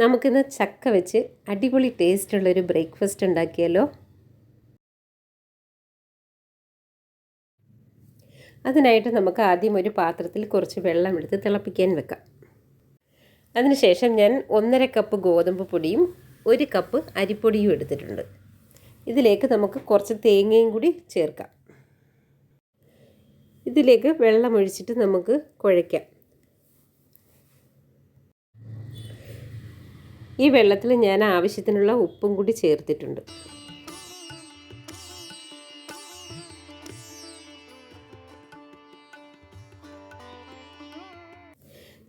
നമുക്കിന്ന് ചക്ക വെച്ച് അടിപൊളി ടേസ്റ്റ് ടേസ്റ്റുള്ളൊരു ബ്രേക്ക്ഫാസ്റ്റ് ഉണ്ടാക്കിയാലോ അതിനായിട്ട് നമുക്ക് ആദ്യം ഒരു പാത്രത്തിൽ കുറച്ച് വെള്ളം എടുത്ത് തിളപ്പിക്കാൻ വെക്കാം. അതിനുശേഷം ഞാൻ ഒന്നര കപ്പ് ഗോതമ്പ് പൊടിയും ഒരു കപ്പ് അരിപ്പൊടിയും എടുത്തിട്ടുണ്ട്. ഇതിലേക്ക് നമുക്ക് കുറച്ച് തേങ്ങയും കൂടി ചേർക്കാം. ഇതിലേക്ക് വെള്ളം ഒഴിച്ചിട്ട് നമുക്ക് കുഴയ്ക്കാം. ഈ വെള്ളത്തിൽ ഞാൻ ആവശ്യത്തിനുള്ള ഉപ്പും കൂടി ചേർത്തിട്ടുണ്ട്.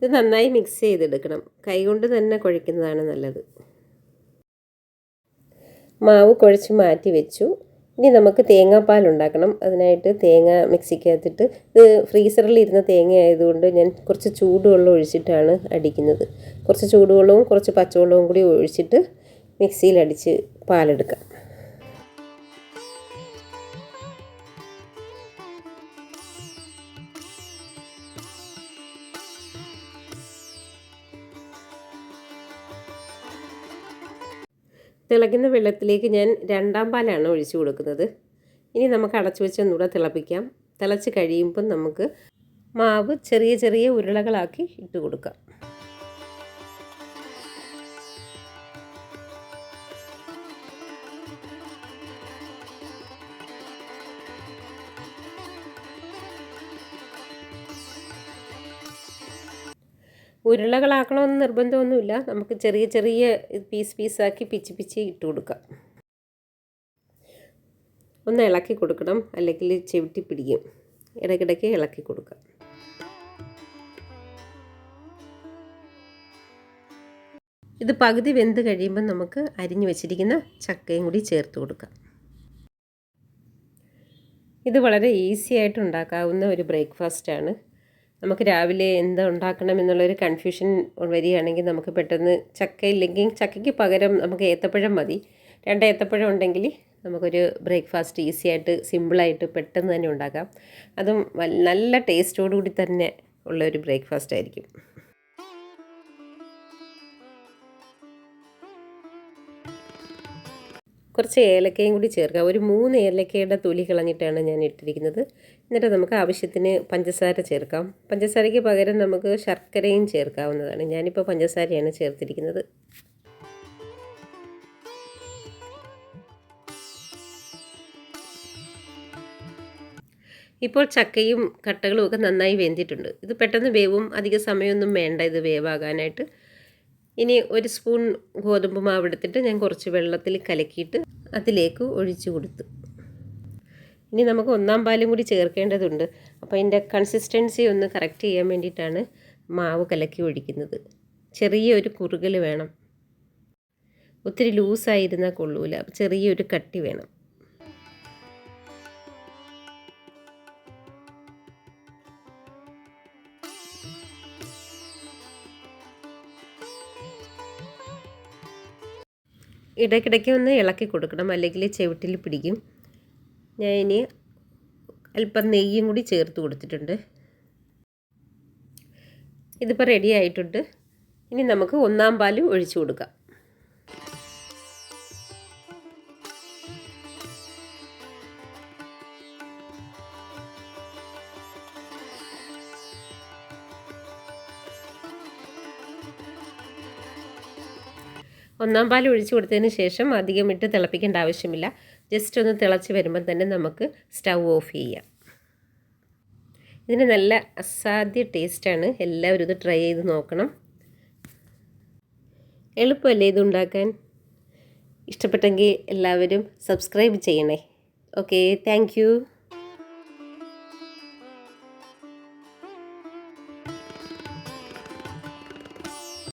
ഇത് നന്നായി മിക്സ് ചെയ്തെടുക്കണം. കൈകൊണ്ട് തന്നെ കുഴയ്ക്കുന്നതാണ് നല്ലത്. മാവ് കുഴച്ച് മാറ്റി വെച്ചു. ഇനി നമുക്ക് തേങ്ങാപ്പാൽ ഉണ്ടാക്കണം. അതിനായിട്ട് തേങ്ങ മിക്സിക്കകത്തിട്ട് ഇത് ഫ്രീസറിൽ ഇരുന്ന തേങ്ങ ആയതുകൊണ്ട് ഞാൻ കുറച്ച് ചൂടുവെള്ളം ഒഴിച്ചിട്ടാണ് അടിക്കുന്നത്. കുറച്ച് ചൂടുവെള്ളവും കുറച്ച് പച്ചവെള്ളവും കൂടി ഒഴിച്ചിട്ട് മിക്സിയിൽ അടിച്ച് പാലെടുക്കാം. തിളയ്ക്കുന്ന വെള്ളത്തിലേക്ക് ഞാൻ രണ്ടാം പാലാണ് ഒഴിച്ചു കൊടുക്കുന്നത്. ഇനി നമുക്ക് അടച്ചു വെച്ച് ഒന്നുകൂടെ തിളപ്പിക്കാം. തിളച്ച് കഴിയുമ്പം നമുക്ക് മാവ് ചെറിയ ചെറിയ ഉരുളകളാക്കി ഇട്ട് കൊടുക്കാം. ഉരുളകളാക്കണമെന്ന് നിർബന്ധമൊന്നുമില്ല. നമുക്ക് ചെറിയ ചെറിയ പീസ് പീസാക്കി പിച്ചി പിച്ച് ഇട്ട് കൊടുക്കാം. ഒന്ന് ഇളക്കി കൊടുക്കണം. അല്ലെങ്കിൽ ചെവിട്ടി പിടിക്കും. ഇടയ്ക്കിടയ്ക്ക് ഇളക്കി കൊടുക്കാം. ഇത് പകുതി വെന്ത് കഴിയുമ്പോൾ നമുക്ക് അരിഞ്ഞു വെച്ചിരിക്കുന്ന ചക്കയും കൂടി ചേർത്ത് കൊടുക്കാം. ഇത് വളരെ ഈസി ആയിട്ട് ഉണ്ടാക്കാവുന്ന ഒരു ബ്രേക്ക്ഫാസ്റ്റാണ്. നമുക്ക് രാവിലെ എന്താ ഉണ്ടാക്കണം എന്നുള്ളൊരു കൺഫ്യൂഷൻ വരികയാണെങ്കിൽ നമുക്ക് പെട്ടെന്ന് ചക്ക ഇല്ലെങ്കിൽ ചക്കയ്ക്ക് പകരം നമുക്ക് ഏത്തപ്പഴം മതി. രണ്ട് ഏത്തപ്പഴം ഉണ്ടെങ്കിൽ നമുക്കൊരു ബ്രേക്ക്ഫാസ്റ്റ് ഈസി ആയിട്ട് സിമ്പിളായിട്ട് പെട്ടെന്ന് തന്നെ ഉണ്ടാക്കാം. അതും നല്ല ടേസ്റ്റോടുകൂടി തന്നെ ഉള്ള ഒരു ബ്രേക്ക്ഫാസ്റ്റ് ആയിരിക്കും. കുറച്ച് ഏലക്കയും കൂടി ചേർക്കുക. ഒരു മൂന്ന് ഏലക്കയുടെ തൊലി കളഞ്ഞിട്ടാണ് ഞാൻ ഇട്ടിരിക്കുന്നത്. എന്നിട്ട് നമുക്ക് ആവശ്യത്തിന് പഞ്ചസാര ചേർക്കാം. പഞ്ചസാരയ്ക്ക് പകരം നമുക്ക് ശർക്കരയും ചേർക്കാവുന്നതാണ്. ഞാനിപ്പോൾ പഞ്ചസാരയാണ് ചേർത്തിരിക്കുന്നത്. ഇപ്പോൾ ചക്കയും കട്ടകളും ഒക്കെ നന്നായി വെന്തിട്ടുണ്ട്. ഇത് പെട്ടെന്ന് വേവും. അധിക സമയമൊന്നും വേണ്ട. ഇത് വേവാകാനായിട്ട്. ഇനി ഒരു സ്പൂൺ ഗോതമ്പ് മാവ് എടുത്തിട്ട് ഞാൻ കുറച്ച് വെള്ളത്തിൽ കലക്കിയിട്ട് അതിലേക്ക് ഒഴിച്ചു കൊടുത്തു. ഇനി നമുക്ക് ഒന്നാം പാലും കൂടി ചേർക്കേണ്ടതുണ്ട്. അപ്പോൾ അതിന്റെ കൺസിസ്റ്റൻസി ഒന്ന് കറക്റ്റ് ചെയ്യാൻ വേണ്ടിയിട്ടാണ് മാവ് കലക്കി ഒഴിക്കുന്നത്. ചെറിയൊരു കുറുകൽ വേണം. ഒത്തിരി ലൂസായിരുന്നാൽ കൊള്ളൂല. ചെറിയൊരു കട്ടി വേണം. ഇടയ്ക്കിടയ്ക്ക് ഒന്ന് ഇളക്കി കൊടുക്കണം അല്ലെങ്കിൽ ചവിട്ടിൽ പിടിക്കും. ഞാൻ ഇനി അല്പം നെയ്യും കൂടി ചേർത്ത് കൊടുത്തിട്ടുണ്ട്. ഇതിപ്പോൾ റെഡി ആയിട്ടുണ്ട്. ഇനി നമുക്ക് ഒന്നാം പാലും ഒഴിച്ചു കൊടുക്കാം. ഒന്നാം പാൽ ഒഴിച്ചു കൊടുത്തതിന് ശേഷം അധികം ഇട്ട് തിളപ്പിക്കേണ്ട ആവശ്യമില്ല. ജസ്റ്റ് ഒന്ന് തിളച്ച് വരുമ്പോൾ തന്നെ നമുക്ക് സ്റ്റൗ ഓഫ് ചെയ്യാം. ഇതിന് നല്ല അസാധ്യ ടേസ്റ്റാണ്. എല്ലാവരും ഇത് ട്രൈ ചെയ്ത് നോക്കണം. എളുപ്പമല്ലേ ഇത് ഉണ്ടാക്കാൻ? ഇഷ്ടപ്പെട്ടെങ്കിൽ എല്ലാവരും സബ്സ്ക്രൈബ് ചെയ്യണേ. Okay thank